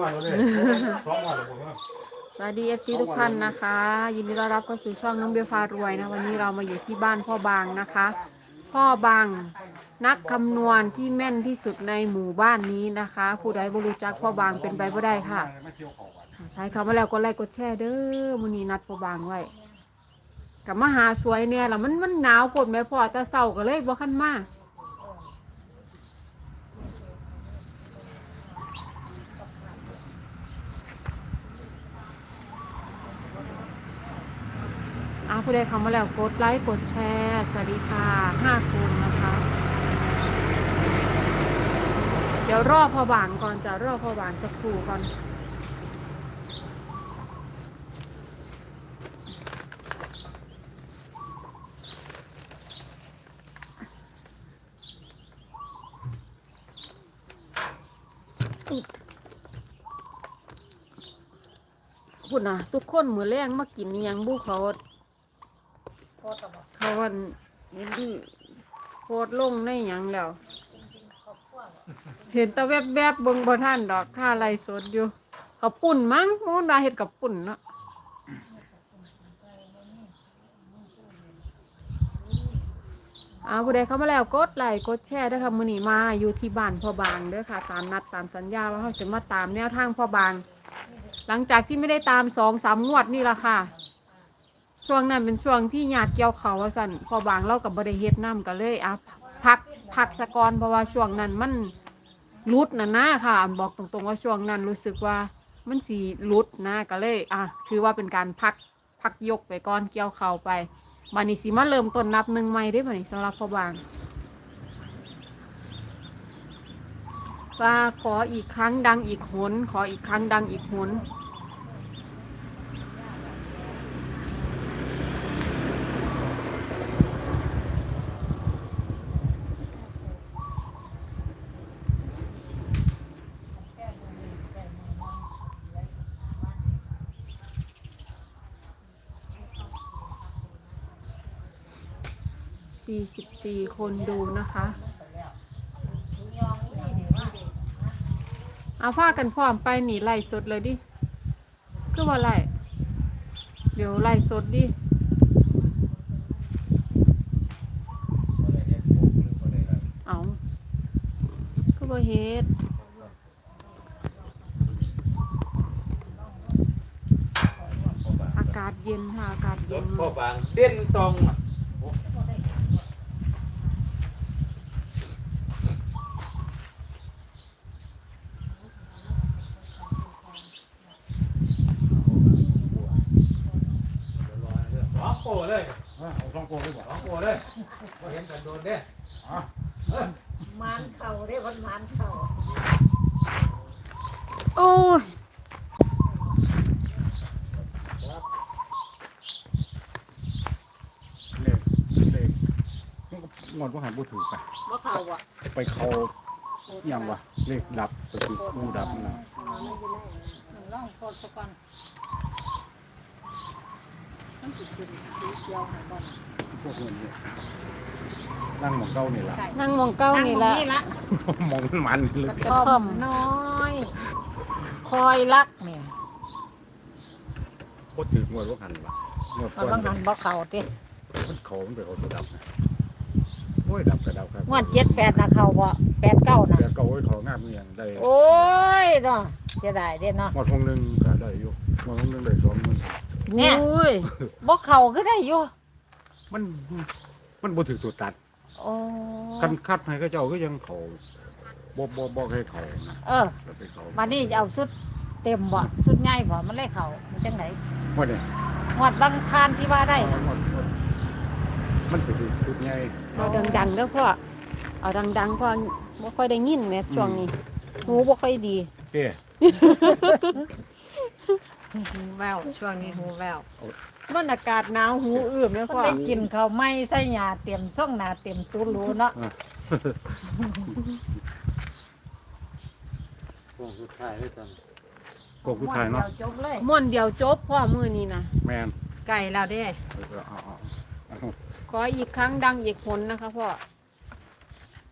วันแล้วเนี่ยสองวันแล้วผมว่า สวัสดีเอฟซีทุกท่านนะคะ ยินดีต้อนรับเข้าสู่ช่องน้องเบลฟารวยนะวันนี้เรามาอยู่ที่บ้านพ่อบางนะคะ พ่อบางนักคำนวณที่แม่นที่สุดในหมู่บ้านนี้นะคะ ผู้ใดบรู้จักพ่อบางเป็นไปบ่ได้ค่ะมาเที่ยวเขาวันใครเข้ามาแล้วก็ไลค์กดแชร์เด้อมื้อนี้นัดพ่อบางไว้กับมาหาสวยเนี่ยล่ะมันมันหนาวกดแม่พ่อแต่เศร้าก็เลยบ่คันมา ผู้ใดเข้ามาแล้วกดไลค์กดแชร์สวัสดีค่ะห้าคนนะคะ เดี๋ยวรอพอบางก่อนจะรอพอบางสักครู่ก่อนพูดนะทุกคนมือแรงมากินยังบุเขา เขาวันนี้โพดลงในหยังแล้ว เห็นแตะแวบๆบเบิ่งบ่ท่านดอกค่าไรสดอยู่กับปุ่นมั้งโอ้ดาเห็ดกับปุ่นเนาะเอาผู้ใดเข้ามาแล้วกดไลค์กดแชร์ด้วยค่ะมื้อนี้มาอยู่ที่บ้านพ่อบางเด้อค่ะ ตามนัดตามสัญญาว่าเขาจะมาตามแนวทางพ่อบาง หลังจากที่ไม่ได้ตามสองสามงวดนี่ละค่ะ ช่วงนั้นเป็นช่วงที่หยาดเกี่ยวเขาว่าสั่นพอบางเล่ากับบริเฮ็ดน้ำก็เลยอะพักพักสะกอนเพราะว่าช่วงนั้นมันรุดนะนะค่ะบอกตรงๆว่าช่วงนั้นรู้สึกว่ามันสีรุดนะก็เลย อะถือว่าเป็นการพักพักยกไปก่อนเกี่ยวเขาไปมานี่สิมาเริ่มต้นนับหนึ่งใหม่ได้ป่ะนี่สำหรับพอบางว่าขออีกครั้งดังอีกหนขออีกครั้งดังอีกหน 44 คนดูนะคะเอาผ้ากันพร้อมไปหนีไล่สดเลยดิก็ว่าไล่เดี๋ยวไล่สดดิเอาก็บ่เฮ็ดอากาศเย็นค่ะอากาศเย็นพ่อบางเด่นตรงอะ สองโป เลยเอาสองโปรดีกว่าสองโปเลยก็เห็นกันโดนเด้อะเออมันเข่าได้วันมันเข่าโอ้ยเลขเลขมันก็งอนว่าหันบูถือไปว่าเข่าอะไปเขาอหย่างวะเลขดับไปคือกูดับนะล่องโคตรก่อน มันสิขึ้นสีเขียวให้บ่อนพวกเงินเนี่ยนั่งหมองเก้านี่ละนั่งมองเก้านี่แหละนี่ละหมองมันเลยกระท่อมน้อย คอยรักเนี่ยก็ถืองวดว่าหันวะงวดมันก่อนบางหันบ่เข่าติมันเขามันไปเขาตัวดับนะโอ้ยดับกระดับครับงวดเจ็ดแปดนะเข่าบ่แปดเก้านะแต่เก้าโอ้ยเขางามเมียงได้โอ้ยเนาะเสียดายเด้เนาะ งวดทงหนึ่งก็ได้อยู่งวดทงหนึ่งได้สองหมื่น เนี่ย อุ้ยบ่เข่าก็ได้อยู่มันมันบ่ถือตัวตัดโอ้คันคัดให้เขาเจ้าก็ยังเขาบ่บ่บ่ให้เขานะเออแล้วไปเขามานี่เอาสุดเต็มบ่สุดใหญ่บ่มันเลยเข่ามันจังไหนว่าเนี่ยงวดบางทานที่ว่าได้นะมันเป็นชุดใหญ่ เอาดังๆเด้อพ่อเอาดังๆพ่อบ่ค่อยได้ยินแหม่ช่วงนี้หูบ่ค่อยดี เต้ หูแววช่วงนี้หูแววมันอากาศหนาวหูอื้อแม่มันพ่อได้กินข้าวไหม้ใส่หยาเตรียมซ่องหนาเตรียมตู้รู้เนาะพวกสุดท้ายเลยตอนกบผู้ชายเนาะดี๋วจบเลยม่วนเดียวจบพ่อมือนี้นะแมนไก่แล้วเด้เออเอาเอาเอาขออีกครั้งดังอีกหนนะคะพ่อ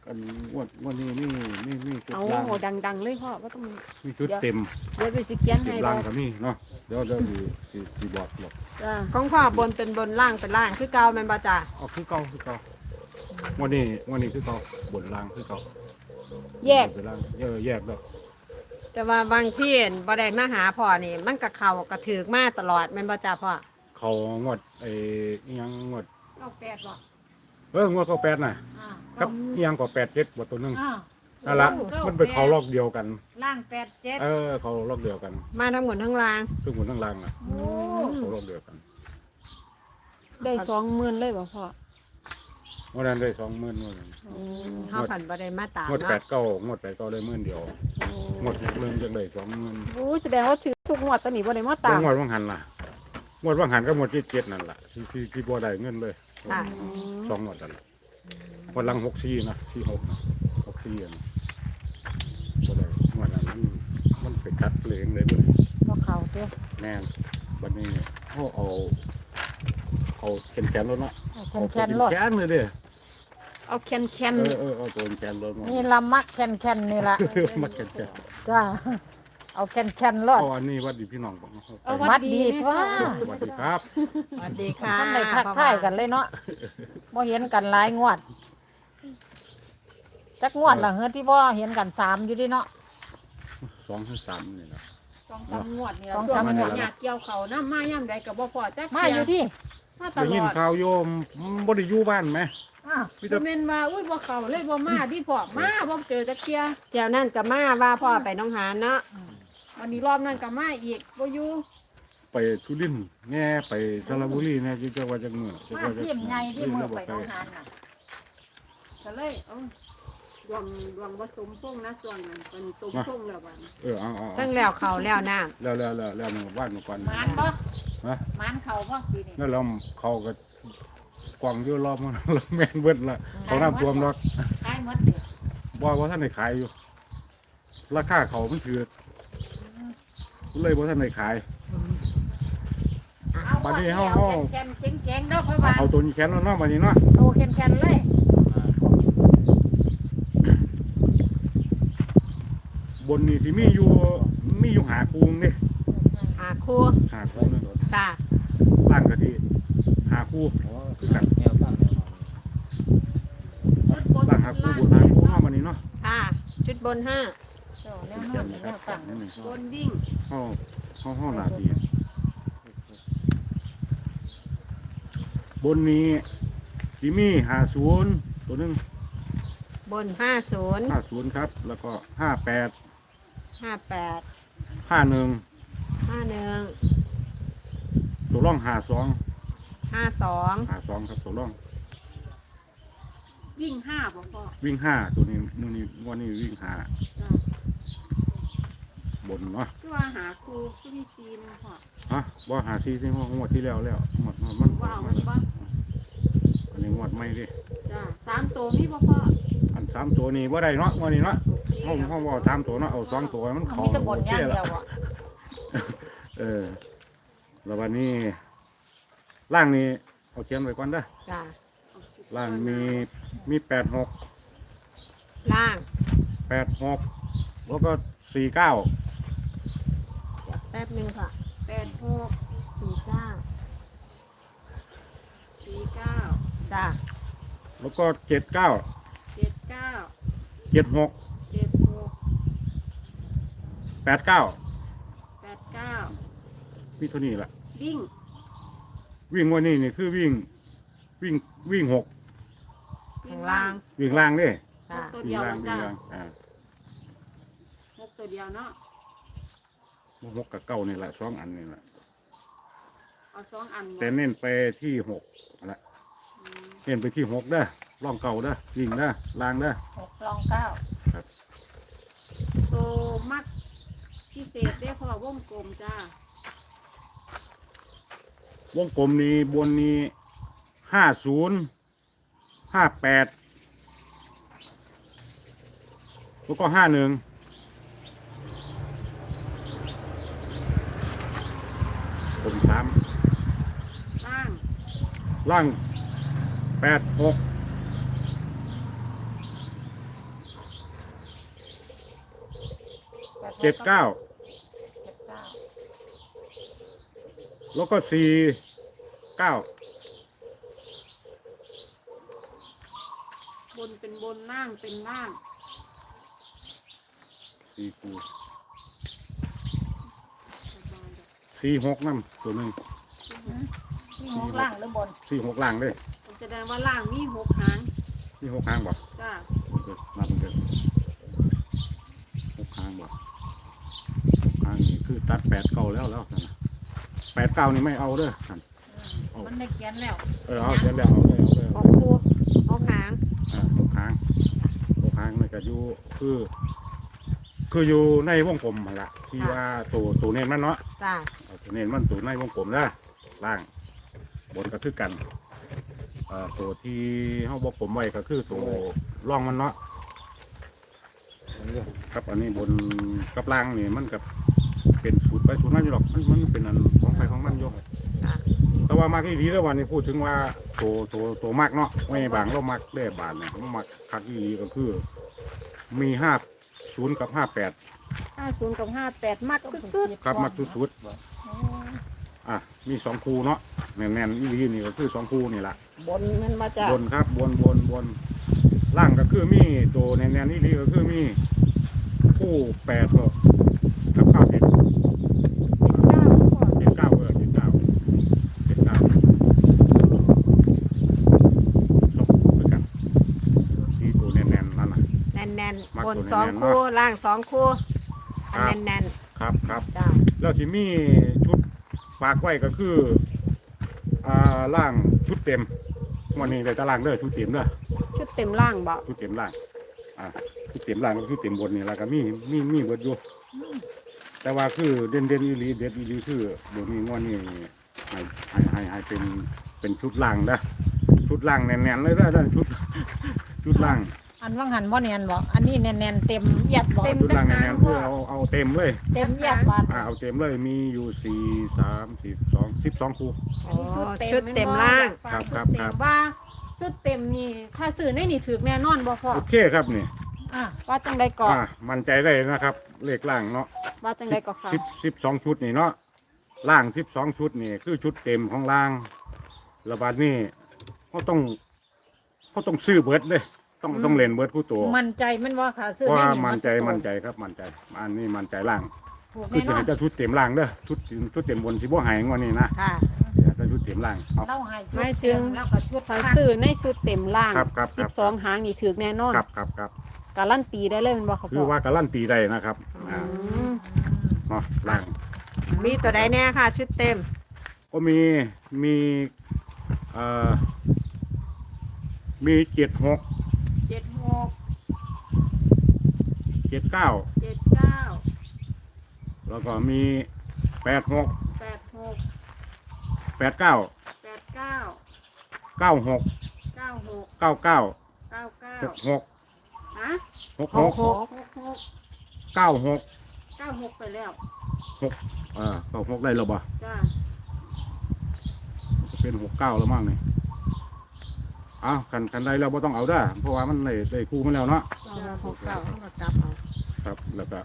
กันงวดงวดนี้นี่นี่นี่ชุดเอาล่างดัง ๆ เลยพ่อก็ต้องมีชุดเต็มเดี๋ยวไปสิเขียนเต็ให้มบล่าองกก็มีเนาะเดี๋ยวเดี๋ยวสิสิสิบอกหรอกจ้าของพ่อบนเป็นบนล่างเป็นล่างคือเก่าแม่นบ่จ้าเอาคือเก่าคือเก่างวดนี้งวดนี้คือเก่าบนล่างคือเก่าแยกบนล่างเออแยกแล้วแต่ว่าบางที่เห็นบ่ได้มาหาพ่อนี่ มันก็เข้ากระถือมาตลอดแม่นบ่จ้าพ่อเขางวดไอ้อิหยังงวด เอาแปดบ่ เอองวดเขาแปดน่ะอ่าครับอิหยังก็แปดเจ็ดบ่ตัวหนึงอ้าวนั่นละมันเป็นเขาลอกเดียวกัน ล่างแปดเจ็ดเออ เขาลอกเดียวกันมาทั้งหมดทั้งล่างซึ่งบนทั้งล่างน่ะโอ้เขาลอกเดียวกันได้สองหมื่นเลยบ่พ่อวันนั้นได้สองหมื่นงวดนั้นเฮาผันบ่ได้มาตามงวดแปเนาะดเก้างวดแปดเก้าได้หมื่นเดียวงวดเริ่มจากได้สองหมื่นโอ้แสดงว่าถือทุกงวดตอนนี้บ่ได้มาตามงวดว่างหันล่ะ งวดว่างหันก็งวดที่เจ็ดนั่นล่ะที่ที่ที่บ่ได้เงินเลยค่ะ สองงวดนั่นล่ะงวดหลังหกสี่นะสี่หกนะหกสี่อันบ่ได้งวดนั้นมันมันไปกัดเพลงเลยเว้ยบ่เข้าเด้อแม่นวันนี้เขาเอาเอาแขนแขนรถเนาะเอาแคนแคนรถแขนเลยเด้อเอาแคนแคนเออเออเอาตัวแขนรถมานี่ละมักแคนแคนนี่ละมาแขนแขนจ้า เอาแคนแคนรถเอาอันนี้วัดดีพี่น้องบอกเนาะเอาวั วัดดดีดีพ่อสวัสดีครับ สวัสดีค่ะทำได้ทักทายกันเลยเนาะบ่เห็นกันหลายงวด จักงวดละเฮือที่บ่เห็นกันสามอยู่ดิเนาะ สองถึงสามนี่นะสองสามงวดนี่สองช่วสางมมันงวดอยากเกี่ยวเขาน้ำมาย่ำใดกับบ่พอจักมาอยู่ที่มาตได้ลยินอดข่าวโยมบ่ได้อยู่บ้านไหมอ้าวพี่บ่จะแม่นว่าอุ้ยบ่เข้าเลยบ่มาดิพ่อมาบ่เจอจักเที่ยเจ้านั่นก็มาว่าพ่อไปน้องหานเนาะ วันนี้รอบนั้นก็มาอีกบ่อยู่ไปสุรินทร์แง่ไปสระบุรีเนี่ยจังหวัดจังเมืองจังหมาวัดจังเทียมใหญ่ที่มือไปไกลโรงงานน่ะก็เลยเอ้าดวงดวงบ่สมพงษ์นะส่วนนั้นเป็นสมพงษ์แล้วบัดนี้เออเอาเอาตั้เอางแล้วเขาแล้วน้แล้วแล้วแล้วแล้วหมู่บ้านหมู่ก่อนหมานบ่ฮะหมานเขาบ่ปีนี้แล้วเราเขาก็กวางอยู่รอบมันแล้วแม่นเบิดละเขาน้ำท่วมดอก ขายหมดเด้อบ่ว่าท่านได้ขายอยู่ ราคาเขามันถือ เลยบ่ท่านได้ขายเอาบัดนี้เอาเฮาแคนๆเจ๋งๆเด้อค่อยว่าเอาตัวนี้แขนแล้วเนาะบัดนี้เนาะโตแคนๆเลยบนนี่สิมีอยู่มีอยู่หาคูงนี่ำหาครูหาคูนึงค่ะล่างกะทิหาคูคือกันแนวตั้งแนวนอนชุดบนล่างหาคูบนหาคูเนาะบัดนี้เนาะค่ะ ชุดบนห้าเจ้า แนวเขีนอนนนะแนรับวตั้งนี่บนวิ่งเฮาเฮาเฮาหน้าทีบนนี้สิมี50ตัวหนึงบนห้าศูนย์50ครับ แล้วก็58ห้าแปด51ห้าหนึ่งตัวร่อง52ห้าสอง52ครับตัวร่อง วิ่งห้าบ่พ่อวิ่งห้าตัวนี้มือนี้วันนี้วิ่งห้าจ้ะ บนเนาะคือว่าหาครูผู้มีซีนพ่อฮะบ่หาซีที่งวดที่แล้วแล้วงวดมันว่าเอามัมันนบ่อันนี้งวดใหม่ดิจ้ะสามตัวมีบ่พ่ออันสามตัวนี้บ่ได้เนาะงวดนี้เนาะโอเคห้องห้องว่าสามตัวเนาะเอาสองตัวให้มันเอาเข้ามีแต่บนอย่างโอเคเดีละยวอะเออแล้ววันนี้ล่างนี้เอาเขียนไว้ก่อนเด้อจ้ะล่างมีมีแปดหกล่างแปดหกแล้วก็สี่เก้าแป๊บหนึงค่ะแปดหกสี่เก้าสี่เก้าจ้ะแล้วก็เจ็ดเก้าเจ็ดเก้าเจ็ดหกเจ็ดหกแปดเก้าแปดเก้ามีเท่านี้แหละวิ่งวิ่งวันนี้นี่คือวิ่งวิ่งวิ่งหกข้างล่างวิ่งล่างเด้จ้ะตัววิ่เดีงยวล่างวิ่งจ้ะล่างอ่าหกตัวเดียวเนาะ หกกับเก้านี่แหละสองอันนี่แหละเอาสองอันบ่แต่เน้นไปที่หกนั่นแหละอืมเน้นไปที่หกเด้อล่องเก่าเด้อวิ่งเด้อล่างเด้อหกรองเก้าครับตัวมัดพิเศษได้พอวงกลมจ้าวงกลมนี้บนนี้ห้าศูนย์ห้าแปดแล้วก็ห้าหนึ่ง ล่างแปดหกเจ็ดเก้าแล้วก็สี่เก้าบนเป็นบนล่างเป็นล่างสี่กูสี่หกน้ำตัวหนึ่ง ที่หกล่างหรือบนสี่หกล่างเลยแสดงว่าล่างมีหกหางสี่หกข้างบ่จ้าโอเคนับเกินหกข้างบ่หกข้างนี่คือตัดแปดเก้าแล้วแล้วนะแปดเก้านี่ไม่เอาเด้อท่านเอามัมันได้เขียนแล้วเออเอาเสร็จแล้วเอาเลยเอาเลยหเอากเลยคู่หกหางอ่าหกข้างหกข้างนี่ก็อยู่คือ คืออยู่ในวงกลมหั่นละที่ว่าตัวตัวเน้นมันเนาะจ้า เอาตัวเน้นมันตัวในวงกลมนะล่าง บนก็คือกันเอ่อตัวที่เขาบอกผมไว้ก็คือตัวร่องมันเนาะอันนี้ครับอันนี้บนกับล่างนี่มันกับเป็นสูตรไปสูตรมันอยู่หรอกมันมันเป็นอันของใครของมันอยู่ค่ะแต่ว่ามากอีรีแล้ววันนี้พูดถึงว่าตัวตัวตัวมากเนาะไม่บางเรามักได้บาทเนี่ยมันมักคักอีรีก็คือ มีห้าศูนย์กับห้าแปดห้าศูนย์กับห้าแปดมักสุดครับมักสุดๆ อะมีสองคูเนาะแน่นๆอีรีนี่ก็คือสองคูนี่แหละบนมันมาจ้าบนครับบนบนบนล่างก็คือมีตัวแน่นๆอีรีก็คือมีคู่แปดก็กับข้าวเผ็ดๆเป็นเก้าก่อนเจ็ดเก้าเออเจ็ดเก้าเจ็ดเก้าสองคู่ด้วยกันที่ตัวแน่นๆนั่นน่ะ แน่นแน่นมักบนตัวสองแน่นๆคู่เนาะล่างสองคู่อันครับแน่นแน่นครับครับๆจ้า แล้วที่มีชุด ฝากไว้ก็คืออ่าล่างชุดเต็มวันนี้ได้ตารางเด้อชุดเต็มเด้อชุดเต็มล่างบ่ชุดเต็มล่างอ่าชุดเต็มล่างก็ชุดเต็มบนนี่แล้วก็มีมีมีเบิดอยู่แต่ว่าคือเด่นเด่นๆอีหลีเด็ดอีหลีคือเดี๋ยวนี้งวดนี้ให้ให้ให้ให้เป็นเป็นชุดล่างนะชุดล่างแน่นๆเลยนะด้านชุดชุดล่าง อันว่างหันบ่เนียนบ่อันนี้แน่นๆเต็มเอียดบ่ชุดล่างแน่นๆเพื่อเอาเอาเต็มเลยเต็มเอียดบ่อ่าเอาเต็มเลยมีอยู่สี่สามสิบสองสิบสองคู่ อันนี้ชุดเต็มชุดเต็มล่าง ครับครับครับ ว่าชุดเต็มนี่ถ้าซื้อในนี่ถือแน่นอนบ่พ่อโอเคครับนี่อะว่าจังใดก่อนอ่ามั่นใจได้นะครับ เลขล่างเนาะว่าจังใดก่อนค่ะสิบสิบสองชุดนี่เนาะล่างสิบสองชุดนี่คือชุดเต็มของล่างระบาดนี่เขาต้องเขาต้องซื้อเบิร์ดเลย ต้องต้องเล่นเบิร์ดผู้ตัวมั่นใจแมันว่าค่ะเพซื้อราะแน่ว่านี่มั่นใจตัวมั่นใจครับมั่นใจอันนี้มั่นใจล่างถูกคือแน่นจะอให้นเจ้าชุดเต็มล่างเด้อชุดชุดเต็มบนสิบ่หายงวดนี้นะค่ะเสียเจ้าชุดเต็มล่างเอาเล่าให้ชุดไม่ถึงเต็แล้วก็ชุดถ้าข้างซื้อในชุดเต็มล่างครับครับคสิรับบสองหางนี่ถือแน่นอนครับครับครับการลั่นตีได้เลยแมันบ่ครับคือว่าการันตีได้นะครับอ่าอืมเนาะล่างมีตัวใดแน่ค่ะ ชุดเต็ม ก็มีมีเอ่อมีเจ็ดหกเจ็ด หกเจ็ดเก้าเจ็ดเก้าแล้วก็มีแปดหกแปดหกแปดเก้าแปดเก้าเก้าหกเก้าหกเก้าเก้าเก้าเก้าหกหกฮะหกหกหกหกหกเก้าหกเก้าหกไปแล้วเออเก้าหกได้แล้วบ่จ้าจะเป็นหกเก้าแล้วมั้งนี่ อ้าวกันกันได้แล้วบ่ต้องเอาได้อเพราะว่ามันได้ได้คู่มาแล้วเนาะเอาหกเก้าเอาก็จับเอาครับ แล้วก็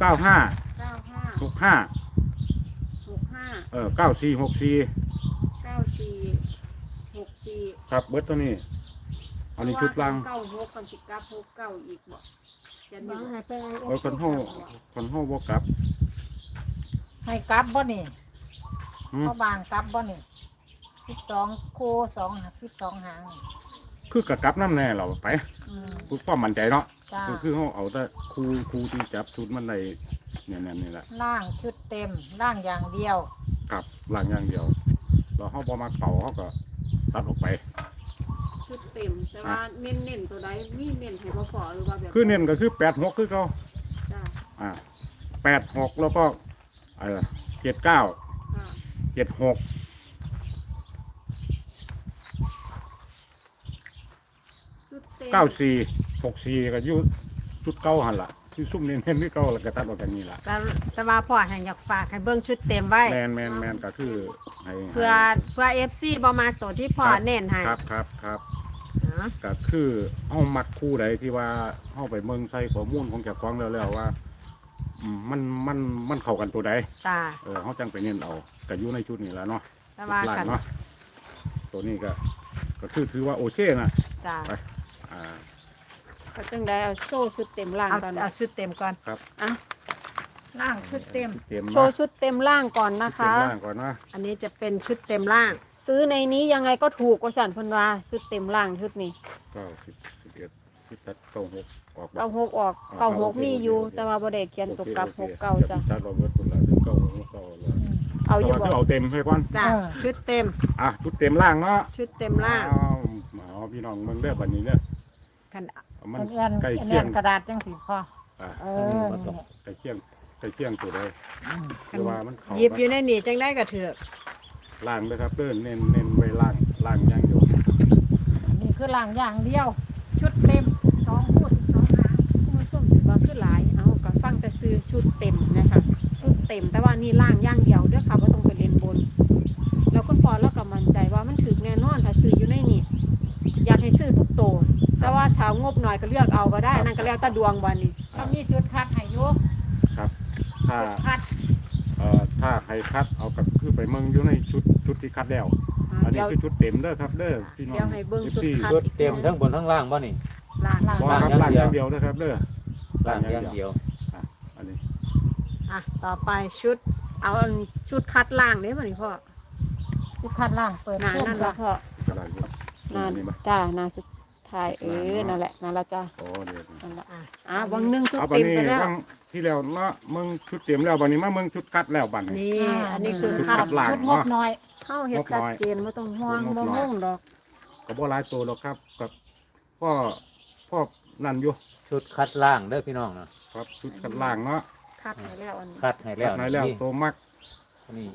เก้าห้าเก้าห้าหกห้าหกห้าเออเก้าสี่หกสี่เก้าสี่หกสี่ครับเบิร์ตตัวนี้ อันนี้ชุดล่างเก้าหกคนสิกลับหกเก้าอีกบ่ยันบอยู่ให้ไปเออคนห้องคนห้องบวกกลับให้กลับบ่นี่หืมเขาบางกลับบ่นี่ สิบสองคู่สองสิบสองหางคือกะกลับน้ำแน่เราไปอืมคือความมั่นใจเนาะจ้าคือคือเขาเอาแต่ครูครูที่จับชุดมันในเนี่ยเนี่ยนี่แหละล่างชุดเต็มล่างอย่างเดียวกับหลังอย่างเดียวเราเขาบอมาเป่าเขาก็ตัดออกไป ชุดเต็ม แต่ว่าเน้นเน้นๆตัวใดมีเน้นให้บ่พอหรือว่าแบบคือเน้นก็คือแปดหกคือเขาจ้าอ่าแปดหกแล้วก็อะไรเจ็ดเก้าค่ะเจ็ดหก ชุดเต็มเก้าสี่หกสี่ก็อยุชุดเก้าหันละที่ซุ่มเน้นเน้นที่เก้าแล้วก็ตัดออกกันนี่ละแต่แต่ว่าพ่อให้อยากฝากให้เบิ่งชุดเต็มไว้ แมนแมนแมนก็คือให้เพื่อเพื่อ FC บ่มาตัวที่พ่อเน้นให้ครับครับครับอ๋อก็คือเอามักคู่ใดที่ว่าเอาไปเมืองใส่ข้อมูลของเจ้าของแล้วแล้วว่าอืมมันมันมันเข้ากันตัวใดจ้าเออเขาจังไปเน้นเอาก็อยู่ในชุดนี้แหล้วเนาะแต่ว่าล่างกันเนาะตัวนี้ก็ก็คือถือว่าโอเคนะ จ้า อ่าก็จังได้เอาโชว์ชุดเต็มล่างเอาก่อนเอาชุดเต็มก่อนอะล่างชุดเต็ม เตรียมโชว์ชุดเต็มล่างก่อนนะเตรียคะมล่างก่อนนะอันนี้จะเป็นชุดเต็มล่าง ซื้อในนี้ยังไงก็ถูกกว่าสันเพันวาชุดเต็มล่างชุดนี้เก้าสิบสิบเอ็ดสิบแปดเก้าหกออกบ่ เก้าหกออกอ่าเก้าหกโอเคมีอยู่โอเคแต่ว่าบ่ได้เขียนตกกลับหกเก้าจ้ะจัดเราเบิดคนละถึงเก้าหกเก้าเลยเอาอยู่แต่บ่ว่าเอาเต็มให้ก่อนจ้าเออ ชุดเต็ม อะชุดเต็มล่างเนาะชุดเต็มล่างอ้าวเอาพี่น้องมึงเลือกวันนี้เลือก กันมันเอื้อนใกล้เอื้เคียองนกระดาษจังสีพออะเออนี่แหละใกล้เคียงใกล้เคียงตัวใดคือว่ามันเขาหยิบอยู่ในนี่จังได้กระเถือกล่างเลยครับเดินเน้นเน้นไว้ล่างล่างอย่างเดียวนี่คือล่างอย่างเดียว ชุดเต็มสองพูดสองหางคุณผู้ชมถือว่าคือหลายเอาก็ฟังแต่ซื้อชุดเต็มนะคะชุดเต็มแต่ว่านี่ล่างอย่างเดียวเด้อค่ะว่าต้องไปเรียนบน แล้วคุณพ่อเราก็มั่นใจว่ามันถึกแน่นอนถ้าซื้ออยู่ในนี่อยากให้ซื้อทุกโตว แต่ว่าถ้างบหน่อยก็เลือกเอาก็ได้ นั่นก็แล้วแต่ดวงวันนี้เขามีชุดคัดให้อยุครับถ้าคัดเอ่อถ้าใครคัดเอากับคือไปเมืองอยู่ในชุดชุดที่คัดแล้วอ่าอันนี้เดี๋ยว คือชุดเต็มเด้อครับเด้อพี่น้องเดี๋ยวให้เบิ่งชุด14คัด ชุดเต็มทั้งบนทั้งล่างบ่นี่ ล่างล่างบ่ครับล่างอย่างเดียวนะครับเด้อ ล่างอย่างเดียว อันนี้อะต่อไปชุด เอาอันชุดคัดล่างเด้บ่นี่พ่อชุดคัดล่างเปิดนาเพิ่มนั่นจ้ะละพ่อ กระดาษอยู่นั่นนี่มาจ้านาสุด ท้ายเออนั่นแหละนั่นละจ้าโอ้เดี๋ยวนั่นละอะอ่าวังหนึงชุดเอาบัดเต็มนี้ไปแล้วว่างที่แล้วเนาะมึงชุดเต็มแล้วบัดนี้มามึงชุดคัดแล้วบัดนี้ นี่ อันนี้คือชุดคัคัดดล่างชุดงบน้อย เข้าเฮ็ดชัดเจนบ่ต้องห่วงงบบ่น้อยงงดอกก็บ่หลายตัวหรอกครับกับพ่อพ่อนั่นอยู่ชุดคัดล่างเด้อพี่น้องนะครับชุดคัดล่างเนาะคัดให้แล้วอันนี้คัดให้แล้คัวดไหนแล้วนี่ตัวมักนี่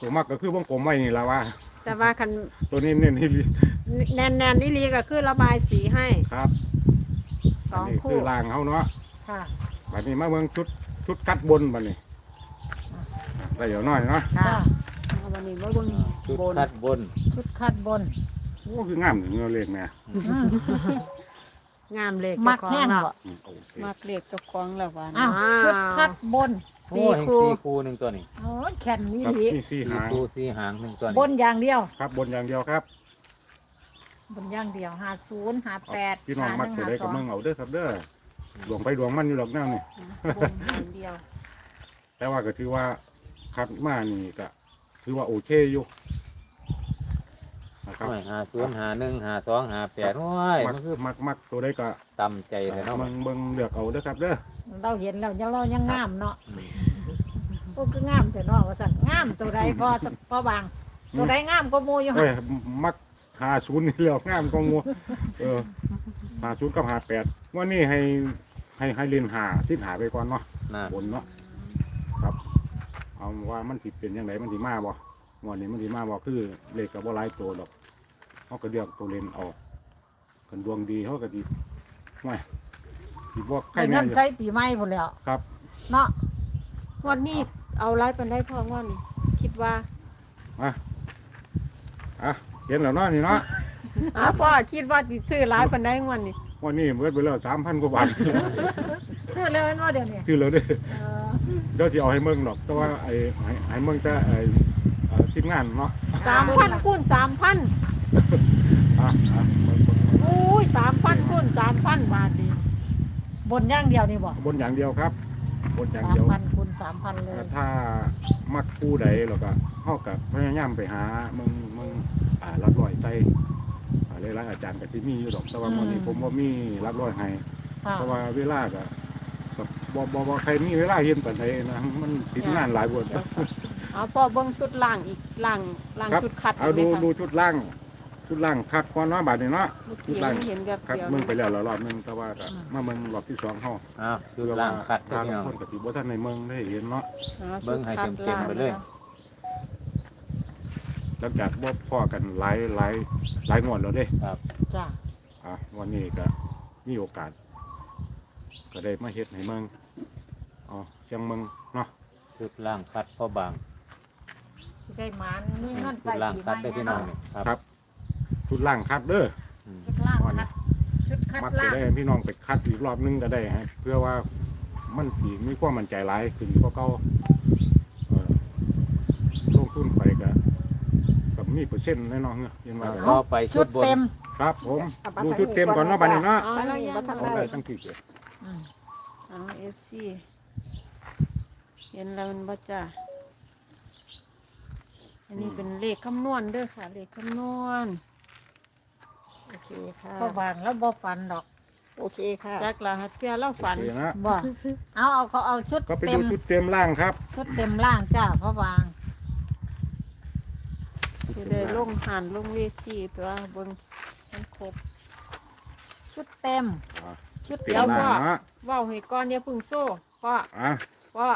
ตัวมักก็คือวงกลมไว้นี่ละว่า แต่ว่าคันตัวนี้เน้นที่ แนนแนนๆนี่ลีก็คือระบายสีให้ครับสองนนี้คู่คือล่างเขาเนาะค่ะบัดนี้มาเมืองชุดชุดคัดบนบัดนี้ได้เดี๋ยวน้อยเนาะค่ะจ้าเอาวันนี้บ่เบิ่งชุดบนคัดบน ชุดคัดบนโอ้คืองามถึงเงาเลขแม่อืมงามเลยมักแห้งเจ้าของบ่อืมโอเคมากเรียกเจ้าของแล้วว่าอ้าวชุดคัดบนโอ้แห่งสี่คู่หนึ่งตัวนี่โอ้ยแข็งนี่ครับลีมีสี่สี่หางคู่สี่หางหนึ่งตัวบนี่นอย่างเดียวครับบนอย่างเดียวครับ บนอย่างเดียวหาศูนย์หาแปดพี่น้องหาหมักนึ่งตัวหาใดสก็องเมืองเอาเด้อครับเด้อดวงไปดวงมันอยู่หรอกแนวนี่ บนอย่างเดียวแต่ว่าก็ถือว่าคัดมานี่ก็ถือว่าโอเคอยู่นะครับโอ้ยหาศูนย์หาหนึ่งหาสองหาแปดโอ้ยมักมันคือมักมักตัวใดก็ตำใจแต่เนาะเมืองเมืองเลือกเอาเด้อครับเด้อเราเห็นแล้วยังเรายังงามเนาะอืมโอ้คืองามแต่เนาะว่าสั่นงามตัวใดพอสักพอบางตัวใดงามก็มูอยู่เอ้หั่ยนมัก หาศูนย์นี่แล้วงามกองงัวเออหาศูนย์กับหาแปดวันนี้ให้ให้ให้เรียนหาที่หาไปก่อนเนาะน่ะบนเนาะครับ เอาว่ามันสิเป็นยังไงมันสิมาบ่งวดนี้มันสิมาบ่คือเลขกับบ่หลายตัวดอกเขาก็เลือกตัวเล่นเอาคนดวงดีเขาก็ดีไม่สิบ่ใครไอ้แน่นั่นอยู่ใช้ปีใหม่หมดแล้ว ครับ เนาะงวันนี้เอาไล่เป็นได้พองวันนี้คิดว่ามาอะ เห็นแล้วเนาะนี่เนาะอ่าพ่อคิดว่าสิซื้อหลายปานใดงวันนี้วันนี้เบิดไปแล้วสามพันกว่าบาท ซื้อแล้วแม่นว่าเดี๋ยวนี้ชื่อแล้วเด้อเออเจ้าที่เอาให้เมืองดอก แต่ว่าไอ้ให้ให้เมืองแต่ไอ้เอ่อทีมงานเนาะสามพันคูณสามพันอะอะเบิ่งเบิ่งโอ้ยสามพันคูณสามพันบาทดีบนอย่างเดียวนี่บ่บนอย่างเดียวครับ บนอย่างสามเดียว พันคูณสามพันเลย ถ้ามักคู่ใดเราก็เข้ากับพยายามไปหามึงมึง อ่ารับรอยใจอ่าหลายๆอาจารย์ก็สิมีอยู่ดอกแต่ว่าวันนี้ผมว่ามีรับรอยให้ค่ะเพราะว่าเวลาก็ก็บ่บ่บ่ใครมีเวลาเห็นปานใดนะ มันติดงานหลายบท เอาพ่อเบิ่งชุดล่างอีกล่างล่างครับ ชุดคัดเอาดูห็นไหมคะดูชุดล่าง ชุดล่างคัดก่อนเนาะบาดนี้เนาะเมื่อชุดกี้ล่างเห็นแบบครับเดียวมึงไปแล้วรอบหนึงแต่ว่าก็มาเมืองรอบที่สองเฮาอ้าวชุดเพื่อล่าว่างคัดเด้อทางพี่น้อง คนก็สิบ่ทันในเมืองได้เห็นเนาะอ่าเบิ่งให้ชุดคัดเต็มๆไปเลยาง หลังจากบ่พอกันหลายหลายหลายงวดแล้วเด้ครับจ้าอะวันนี้ก็มีโอกาส ก็ได้มาเฮ็ดให้เมืองอ๋อเชียงเมืองเนาะชุดล่างคัดพ่อบางสิได้หมานนี่เงินชุใส่ดล่างปีใหคัดม่ได้อพี่น้องนี่ครับครับชุดล่างคัดเด้อ อืมชุดล่างคัดชุดคัดมักล่าจะงได้ให้พี่น้องไปคัดอีกรอบนึงก็ได้ฮะเพื่อว่ามันสิมีความมั่นใจหลายขึ้นกว่าเก่าเอ่อลงทุนไปก็กับ มีเปอร์เซ็นต์แน่นอนเนาะยังว่าก็ไปชุชุดดบนเต็ม ครับผมดูชุดเต็มก่อนเนาะบัดนี้เนาะอ๋ออันแล้วนี้ยังบ่ทันเอาได้ได้ตั้งที่เกิดอืมอ๋อเอฟซีเห็นแล้วมันบ่จ้าอันนี้เป็นเลขคำนวณเด้อค่ะ เลขคำนวณโอเคค่ะพ่อบางแล้วบ่ฟันดอกโอเคค่ะจากรหัสเสียเล่าฝัน โอเคนะบ่เอาเอาเขาเอาชุดก็ไปเต็ดูมชุดเต็มล่างครับ ชุดเต็มล่างจ้าพ่อบาง จะได้ลงหันลงเวทีตัวเบิ่งมันครบ ชุดเต็มอ่าชุดเต็มเต็มล่างเนาะเว้าให้ก่อนอย่าเพึ่งโซ่ว่าอะว่า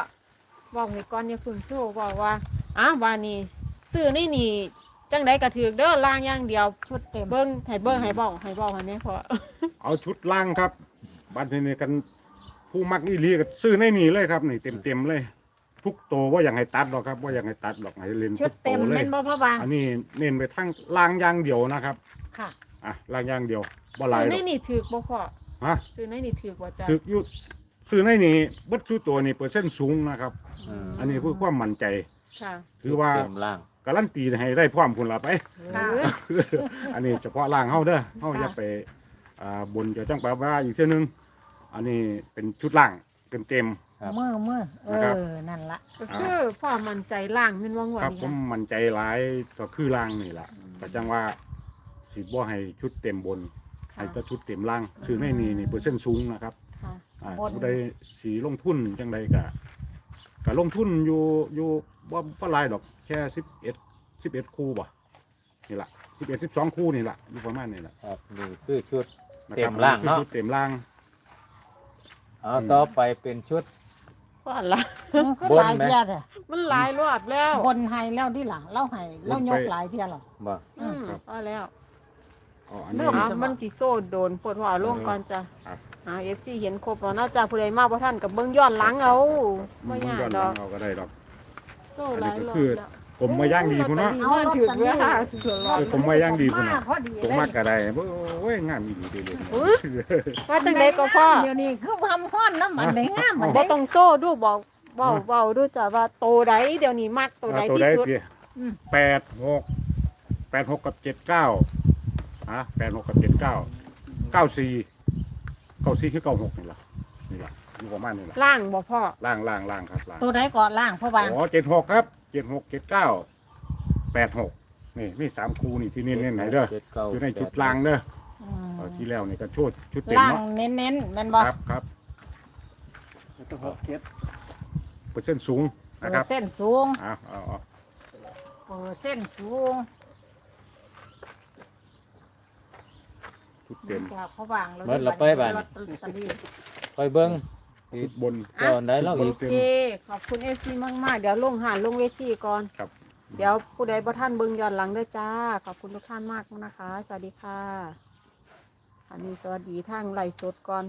เว้าให้ก่อนอย่าเพึ่งโซ่ว่าว่าอะว่านี่ซื้อนี่นี่จังไดก็ถือเด้อล่างอย่างเดียว ชุดเต็ม เบิ่งให้เบิ่งให้เว้าให้เว้าให้แน่พอ เอาชุดล่างครับบัดนี้กันผู้มักอีหลีก็ซื้อในนี่เลยครับ นี่เต็มเต็มๆเลย ทุกโตวว่าอย่างให้ตัดหรอกครับว่าอย่างให้ตัดหรอกให้เล่นชุทุดกโตเต็มเลเป็ยนบ่พ่อบางอันนี้เน้นไปทั้งล่างอย่างเดียวนะครับค่ะอะล่างอย่างเดียวบ่หลายซื้อหรในอกนี่ถือบ่พอฮะซื้อในนี่ถือบ่จ้ะซื้ออยู่ซื้อในนี่เบัดชุดตัวนี่เปอร์เซ็นต์สูงนะครับอืมอันนี้เพื่อความมั่นใจค่ะ ถือว่าเต็มล่าง การันตีให้ได้พร้อมคุณละไป ค่ะ อันนี้เฉพาะล่างเฮาเด้อเฮาค่ะจะไปอ่าบนจะจังไปว่าอีกเส้นหนึง อันนี้เป็นชุดล่างเต็มเต็ม ครับมือมือเอนะครับอ นั่นละก็คือพ่อมั่นใจล่างแม่นว่างๆวดครับนี้ผมค่ะมั่นใจหลายก็คือล่างนี่แหละก็จังว่าสิบ่ให้ชุดเต็มบนให้แต่ชุดเต็มล่างคือในนี่นี่เปอร์เซ็นต์สูงนะครับค่ะ อ่าบนผู้ใดสีลงทุนจังใดก็ก็ลงทุนอยู่อยู่บ่บ่หลายดอกแค่11 11คู่บ่นี่ล่ะ11 12คู่นี่ล่ะอยู่ประมาณนี้ล่ะครับนี่คือชุด นะเต็ครับมล่างเนาะคือชุดเต็มล่าง เอาต่อไปเป็นชุด ว่าละมันก็บนหลายไหมเทียเด้อมันหลายรอบแล้วบนให้แล้วที่หลังเล่าให้เล่ายกหลายเทียหรอบ่อืมว่าแล้วอ๋ออันเริ่นี้มอะมันสิโซ่โดนปวดหัวลงก่อนจ้ะครับอ่า FC เห็นครบแล้วเนาะจ้ะผู้ใดมาบ่ทันกับเบิ่งย้อนหลังเอาบ่ยากย้อนดหลัองกเอาก็ได้ดอก โซ่หลายรอบอันนี้ก็คือแล้ว ผมมาย่างดีพุ่นเนาะเอาลอตเตอรี่มาถือเด้อค่ะถือรอบเออผมมาย่างดีพุ่นมาน่ะพอดีผมเลยมากก็ได้โอ้ยงามอีหลีเด้เลยอุ๊ยว่าจังไดก็พ่อเดี๋ยวนี้คือความฮ้อนน้ำมันได้งามมันบ่ได้ต้องโซ่ดูบอกเว้าเว้าดูจ้ะว่าโตใดเดี๋ยวนี้มักโตใดเอาตัวที่ใดสุดติอืมแปดหกแปดหกกับเจ็ดเก้าฮะแปดหกกับเจ็ดเก้าเก้าสี่เก้าสี่คือเก้าหกนี่ล่ะนี่ล่ะอยู่ประมาณนี่ล่ะล่างบ่พ่อล่างล่างล่างครับล่างตัวใดก่อนล่างพ่อบางอ๋อเจ็ดหกครับ เจ็ดหกเจ็ดเก้าแปดหกนี่มีสามคูนี่ที่เน้นเน้นไหนเด้อจ็ก้าอยู่ในชุดแปล่างเด้ออืมเอาที่แล้วนี่ก็ชุดชุดเต็มล่างเนาะเน้นๆแม่นบ่ครับครับเปอร์เซ็นต์สูงเปนะอครับร์เส้นต์สูงเอาเอาเอาเปอร์เส้นต์สูงชุดเต็ม จากพ่อบางแล้วเบิดละไปบ้านลอตเตอรี่คอยเบิ่ง ชุดบนเจ้าได้แล้วโออีกเค ขอบคุณ FC มากๆ เดี๋ยวลงหานลงเวทีก่อน ครับ เดี๋ยวผู้ใดบ่ท่านเบิ่งย้อนหลังด้วยจ้า ขอบคุณทุกท่านมากนะคะ สวัสดีค่ะ อันนี้สวัสดีทางไลฟ์สดก่อน